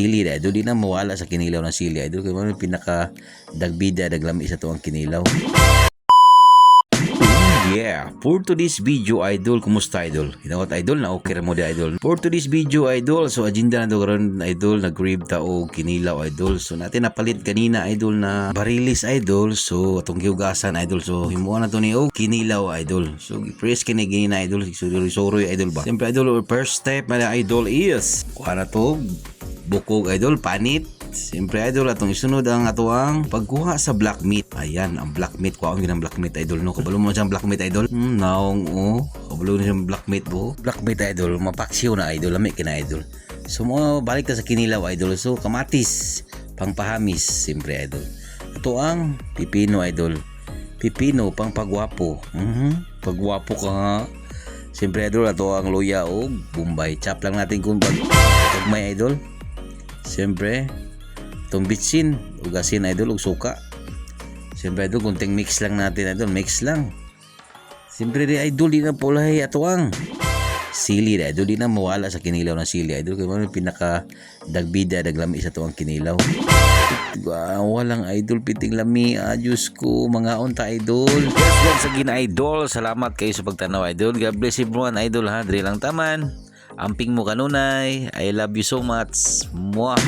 Sili na idol, di na mawala sa kinilaw ng sili idol. Kaya mo pinaka dagbida, daglami sa to ang kinilaw. Yeah, for today's video idol, kumusta idol? You know what idol? Na okay mo di idol. For today's video idol, so agenda na do karon idol, nag-grib ta og kinilaw idol. So natin napalit kanina idol na barilis idol. So atong giugasan idol. So himuan na to ni og kinilaw idol. So press kini gini na idol. So soroy idol ba? Siyempre idol, first step na idol is kuha na to bukog idol, panit. Siyempre idol, atong isunod ang atuang pagkuha sa black meat. Ayan, ang black meat. Kuha ang ginang black meat idol. No? Kabalo mo siyang black meat idol. Hmm, naong oh. Kabalo na siyang black meat po. Black meat idol, mapaksiw na idol. Lami kina idol. So mo balik ta sa kinilaw idol. So kamatis, pangpahamis, siyempre idol. Ito ang pipino idol. Pipino, pang pagwapo. Mhm. Pagwapo ka nga. Siyempre idol, ito ang luya o bumbay. Chop lang natin kung pag may idol. Siyempre, itong bitsin, ugasin idol, ug suka. Siyempre idol, kunting mix lang natin idol, mix lang. Siyempre di idol, di na pulahay ato ang sili idol, di na mawala sa kinilaw ng sili idol. Kaya mo pinaka dagbida, daglami sa to ang kinilaw. Diba, walang idol piting lami ah, Diyos ko mga unta idol yes once again idol salamat kayo sa pagtanaw idol God bless everyone idol ha diri lang taman amping mo kanunay I love you so much Mwah.